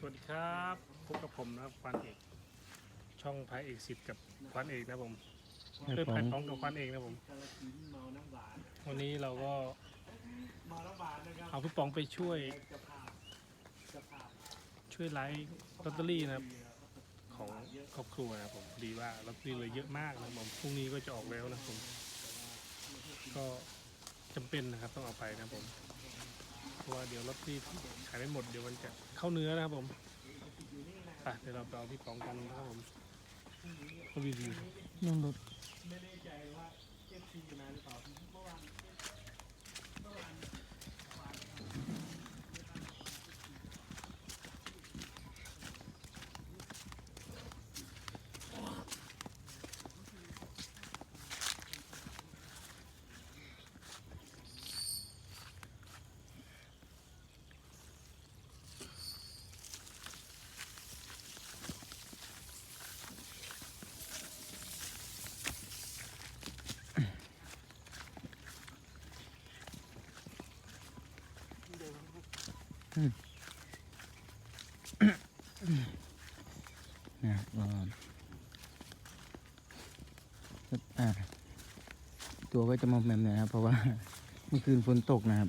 สวัสดีครับพบกับผมนะครับควันเอก ช่องพายเอกสิทธิ์กับควันเอกนะครับผมครับเพื่อผพายมท้องกับควันเอกนะครับผมเมาน้ำหวานวันนี้เราก็เมาน้ำหวานนะครับเอาพี่ปองไปช่วยจะพาจะพาช่วยไลฟ์ลอตเตอรี่นะครับ ของครอบครัวนะครับผมดีว่าลอตเตอรี่เลยเยอะมากนะครับผมพรุ่งนี้ก็จะออกแล้วนะครับผม ก็จำเป็นนะครับต้องเอาไปนะครับผมเพ ราะว่าเดี๋ยวรถที่ขายไม่หมดเดี๋ยวมันจะเข้าเนื้อนะครับผมไปเดี๋ยวเราไปเอาพี่ปองกันนะครับผมก็รีวิวยังรถไม่แน่ใจว่าเอฟซีมาหรือเปล่าเมื่อวานเมื่อวาน นะครับตัวก็จะมอมแมมหน่อยนะครับเพราะว่าเมื่อคืนฝนตกนะครับ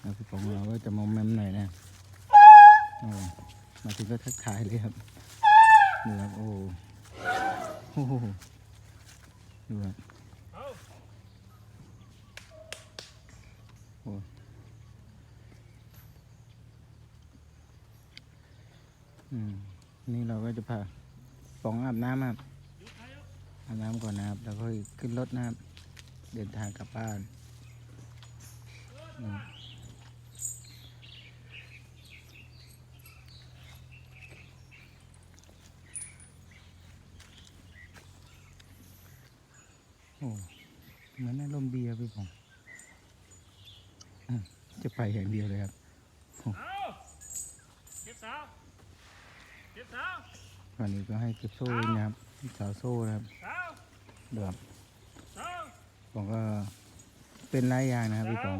แล้วพี่ของเราก็จะมอมแมมหน่อยนะมาถึงก็ทักทายเลยครับดูครับโอ้โหโอ้โหดูครับ เอา โอ้อืม นี่เราก็จะพาปองอาบน้ำครับอาบน้ำก่อนนะครับ แล้วก็ขึ้นรถนะครับ เดินทางกลับบ้านโอ้เหมือนอารมณ์ดีครับพี่ผมอืมจะไปอย่างเดียวเลยครับ เอาเก็บสาว เก็บสาววันนี้ก็ให้เก็บโซ่นะครับสาวโซ่นะครับเดือบสาวผมก็เป็นหลายอย่างนะครับพี่ปอง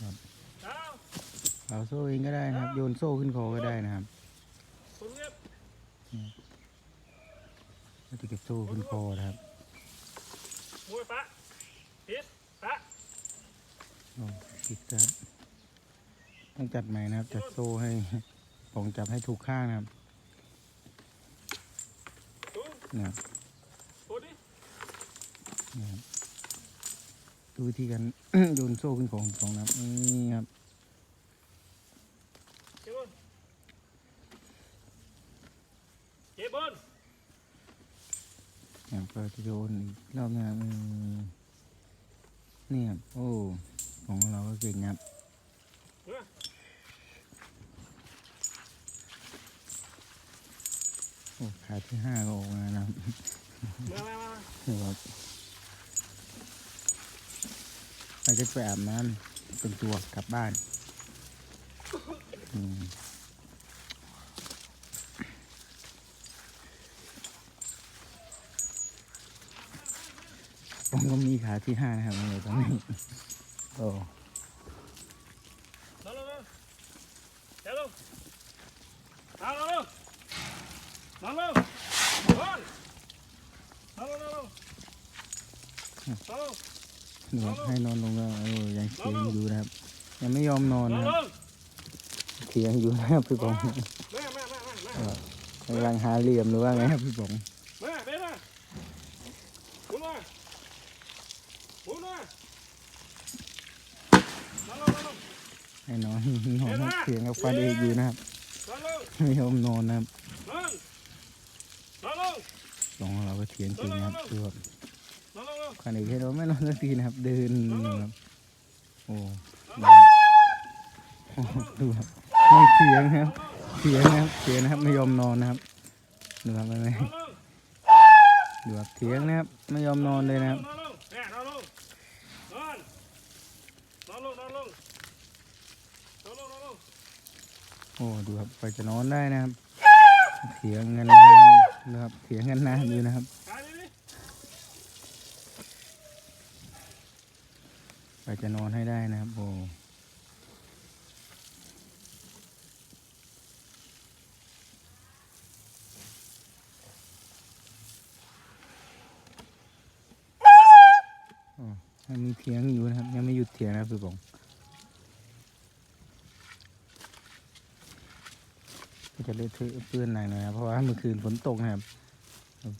สาวสาโซ่เองก็ได้นะครับ โยนโซ่ขึ้นคอก็ได้นะครับก็จะเก็บโซ่ขึ้นคอนะครับมวยปะปิดปะโอ้ผิดครับต้องจัดใหม่นะครับ จัดโซ่ให้ ปองจับให้ถูกข้างนะครับตูนะครับดินะครับดูวิธีการ โยนโซ่ขึ้นของปองนะครับนี่ครับเก็บบนเก็บบนนะครับก็จะโยนอีกรอบนะครับนี่ครับโอ้ของเราก็เก่งครับ เมื่อ โอ้ ขาที่ห้าก็ออกมานะครับเมื่อมามานี่ครับเราจะไปอาบน้ำเป็นตัวกลับบ้านอืมผมก็มีขาที่ห้านะครับในตอนนี้โอ้ หนูให้นอนลงแล้วโอ้ยังเถียงอยู่นะครับ ยังไม่ยอมนอนลนะงคลรับงเถียงอยู่นะครับพี่ป๋องแม่แม่แม่แม่แม่เออกำลังหาเหลี่ยมหรือว่าไงครับพี่ป๋องแม่เบนมาหมุนมาหมุนมาลงลงลงลงให้นอนนอนเถียงกับฟันเอกอยู่นะครับลงลงไม่ยอมนอนนะครับลงลงลงสองเราก็เถียงจริงนะครับคือแบบ ลงลงลงฟันเอกให้เราไม่นอนสักทีนะครับ เดินนะครับโอ้ดูครับไม่เถียงนะครับเถียงนะครับเถียงนะครับไม่ยอมนอนนะครับดูครับไม่ไม่ลงลงดูครับเถียงนะครับไม่ยอมนอนเลยนะครับลงลงแม่นอนลงนอนนอนลงนอนลงนอนลงนอนลงโอ้ดูครับไปจะนอนได้นะครับเถียงกันนานนะครับเถียงกันนานอยู่นะครับ ไปจะนอนให้ได้นะครับโบยังมีเถียงอยู่นะครับ ยังไม่หยุดเถียงนะคือผมจะเล่นเปื้อนหน่อยนะครับเพราะว่าเมื่อคืนฝนตกนะครับ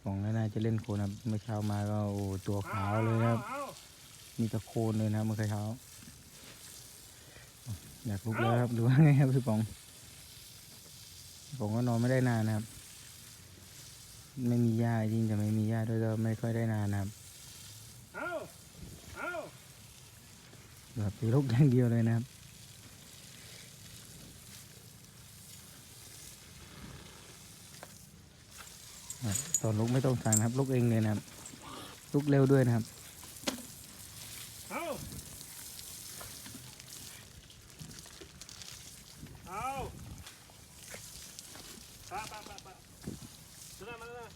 ผมก็น่าจะเล่นโคนะเมื่อเช้ามาก็โอ้ตัวขาวเลยครับ มีตะโคนเลยนะครับเมื่อเช้า อยากลุกแล้วครับหรือว่าไงครับพี่ปองพี่ป๋องก็นอนไม่ได้นานนะครับ ไม่มีหญ้าจริงจะไม่มีหญ้าด้วยก็ไม่ค่อยได้นานนะครับแบบตีลุกอย่างเดียวเลยนะครับตอนลุกไม่ต้องสั่งนะครับลุกเองเลยนะครับลุกเร็วด้วยนะครับ เอาเอาปะปะปะปะเดินมาเดินมา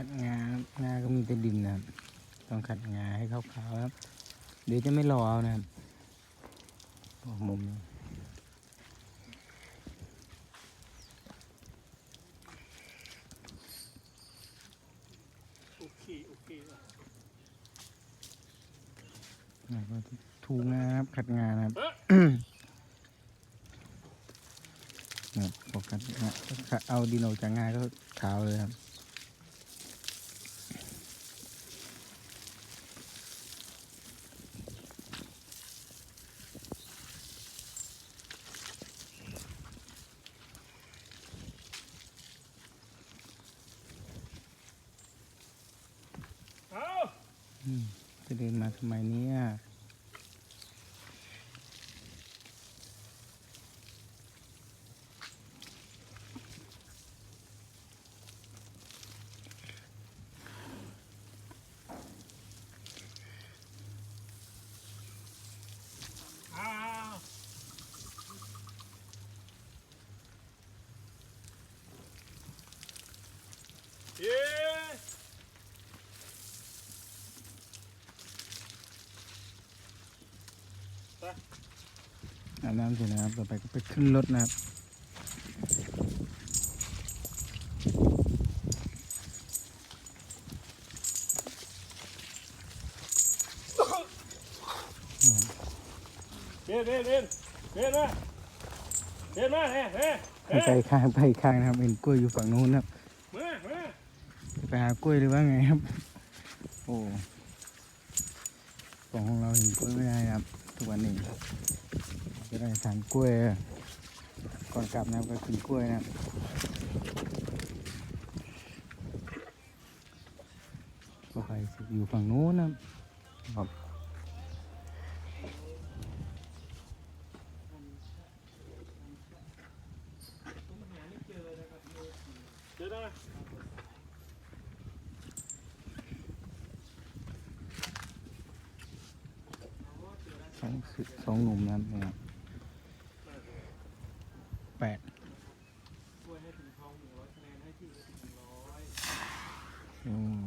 ขัดงา งาก็มีแต่ดินนะครับ ต้องขัดงาให้ขาวๆครับ เดี๋ยวจะไม่รอเอานะครับโอ้มุมนี้โอเค โอเคแล้วก็ถูงานครับขัดงานครับเอ๊ะเอาถ้าเอาดินออกจากงาก็ขาวเลยครับ เอา อืมจะ เดินมาทำไมเนี่ย เอาเย้ อาบน้ำเสร็จแล้วครับ ต่อไปก็ไปขึ้นรถนะครับ เดินเดินเดินเดินมาเดินมาเฮ้เฮ้ให้ไปข้างไปข้างนะครับเห็นกล้วยอยู่ฝั่งนู้นนะครับมามาจะไปหากล้วยหรือว่าไงครับ โอ้ของของเราเห็นกล้วยไม่ได้นะครับ ทุกวันนี้จะได้ทานกล้วย ก่อนกลับนะก็กินกล้วยนะก็ไปอยู่ฝั่งนู้นนะครับเดินมา สองสิสองหนุ่มนะครับเนี่ยแปดช่วยให้ถึงทองหนึ่งร้อยคะแนนให้ที่ถึงหนึ่งร้อยอืม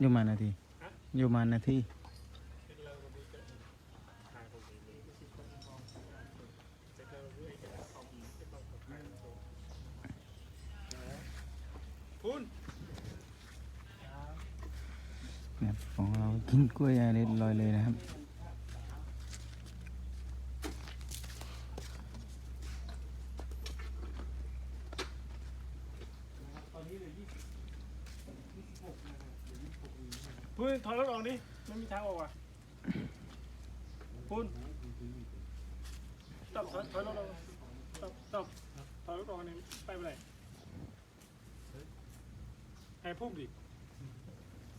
อยู่มานาทีอยู่มานาที คุณ นะครับของเรา กินกล้วยอะไรลอยเลยนะครับตอนนี้เหลือยเลยนะครับคุณถอยรถออกดิไม่มีทางออกอะคุณตบถอยถอยรถออกตบตบถอยรถออกนี่ไปไปไหนให้พุ่มดิ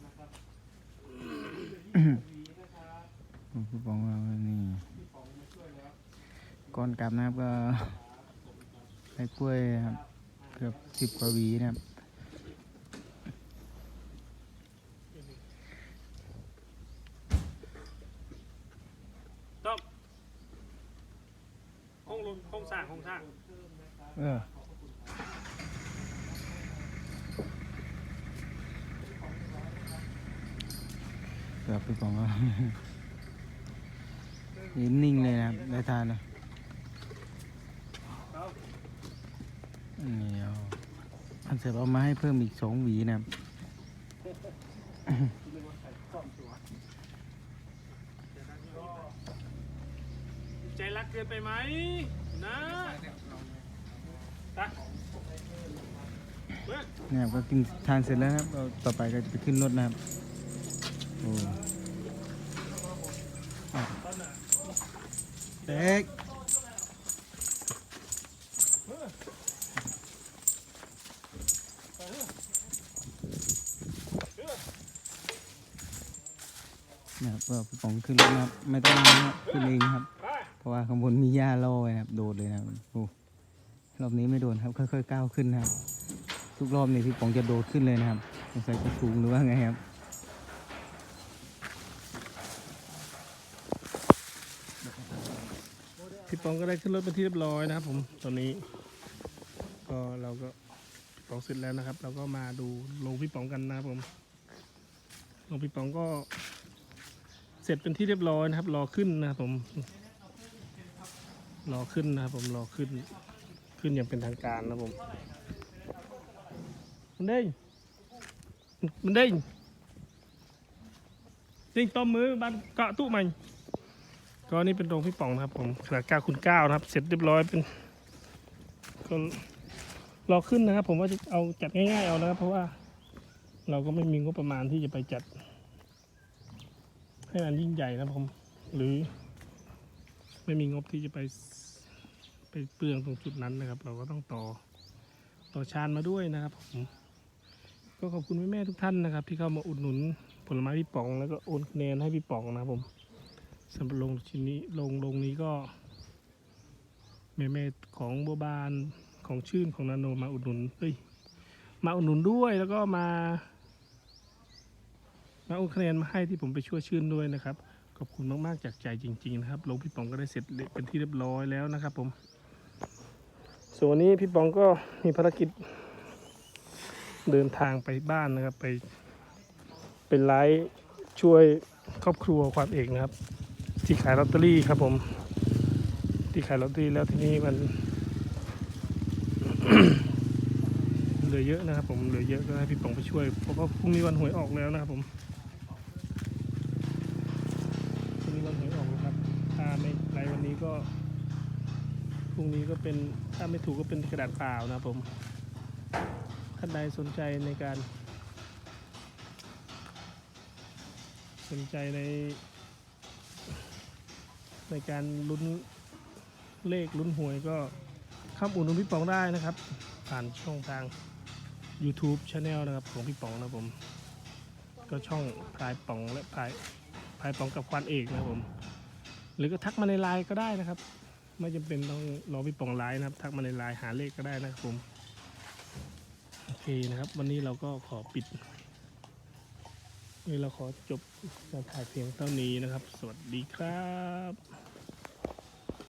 นะครับ เหลือยี่สิบหกวีนะครับผู้ปองเรานี่พี่ป๋องมาช่วยแล้วก่อนกลับนะครับก็ให้กล้วยครับเกือบสิบกว่าหวีนะครับตบห้องลงห้องงสร้างโครงสร้างเออ กือบพี่ปองก็ยืนนิ่งเลยนะครับได้ทานนะเอานี่เอาอันเสร็จเอามาให้เพิ่มอีกสองหวีนะครับนึกว่าใส่ครอบตัวใจรักเกินไปไหมนะตะเมื่อเนี่ยก็กินทานเสร็จแล้วนะครับเราต่อไปก็จะไปขึ้นรถนะครับโอ้ ตอนน่ะ เด็กเนี่ยก็พี่ปองขึ้นรถนะครับ ไม่ต้องนะครับขึ้นเองครับ เพราะว่าข้างบนมีหญ้าล่อไว้นะครับ โดดเลยนะครับโอ้รอบนี้ไม่โดนครับ ค่อยๆก้าวขึ้นนะครับ ทุกรอบนี่พี่ป๋องจะโดดขึ้นเลยนะครับสงสัยจะสูงหรือว่าไงครับ ปองก็ได้ขึ้นรถเป็นที่เรียบร้อยนะครับ ผมตอนนี้ ก็เราก็พี่ปองเสร็จแล้วนะครับ เราก็มาดูลงพี่ปองกันนะครับผมลงพี่ปองก็ เสร็จเป็นที่เรียบร้อยนะครับ รอขึ้นนะครับผม รอขึ้นนะครับผมรอขึ้น ขึ้นอย่างเป็นทางการนะผมมันเด้งมันเด้งเด้งต้อมมือบันเกาะตู้มัน ก็นี่เป็นโรงพี่ป๋องนะครับผมขนาด9คูณ9นะครับ เสร็จเรียบร้อยเป็นก็รอขึ้นนะครับ ผมว่าจะเอาจัดง่ายๆเอานะครับ เพราะว่าเราก็ไม่มีงบประมาณที่จะไปจัด ให้มันยิ่งใหญ่นะครับผม หรือ ไม่มีงบที่จะไปไปเปลืองตรงจุดนั้นนะครับ เราก็ต้องต่อต่อชานมาด้วยนะครับ ผมก็ขอบคุณแม่ๆทุกท่านนะครับ ที่เข้ามาอุดหนุนผลไม้พี่ป๋องแล้วก็โอนคะแนนให้พี่ป๋องนะครับผม สำหรับลงชิ้นนี้ลงลงนี้ก็แม่ๆของบัวบานของชื่นของนาโนมาอุดหนุนเอ้ยมาอุดหนุนด้วยแล้วก็มา มาโอนคะแนนมาให้ที่ผมไปช่วยชื่นด้วยนะครับ ขอบคุณมากๆจากใจจริง ๆ นะครับ ลงพี่ป๋องก็ได้เสร็จเป็นที่เรียบร้อยแล้วนะครับผมส่วนวันนี้พี่ป๋องก็มีภารกิจเดินทางไปบ้านนะครับไปเป็นไลฟ์ช่วยครอบครัวความเอกนะครับ ที่ขายลอตเตอรี่ครับผม ที่ขายลอตเตอรี่แล้วที่นี่มันเหลือเยอะนะครับ ผมเหลือเยอะก็ให้พี่ป๋องไปช่วยเพราะว่าพรุ่งนี้วันหวยออกแล้วนะครับผมพรุ่งนี้วันหวยออกแล้วครับถ้าไม่ไลฟ์วันนี้ก็พรุ่งนี้ก็เป็นถ้าไม่ถูกก็เป็นกระดาษเปล่านะครับผมท่านใดสนใจในการ สนใจใน ในการลุ้นเลขลุ้นหวยก็ข้ามอุดหนุนพี่ป๋องได้นะครับ ผ่านช่องทาง YouTube Channel นะครับของพี่ป๋องนะผม ก็ช่องพายป๋องและพายพายป๋องกับควานเอกนะผม หรือก็ทักมาในไลน์ก็ได้นะครับ ไม่จำเป็นต้องรอพี่ป๋องไลน์นะครับ ทักมาในไลน์หาเลขก็ได้นะครับผม โอเคนะครับ วันนี้เราก็ขอปิด นี่เราขอจบการถ่ายเพียงเท่านี้นะครับ สวัสดีครับ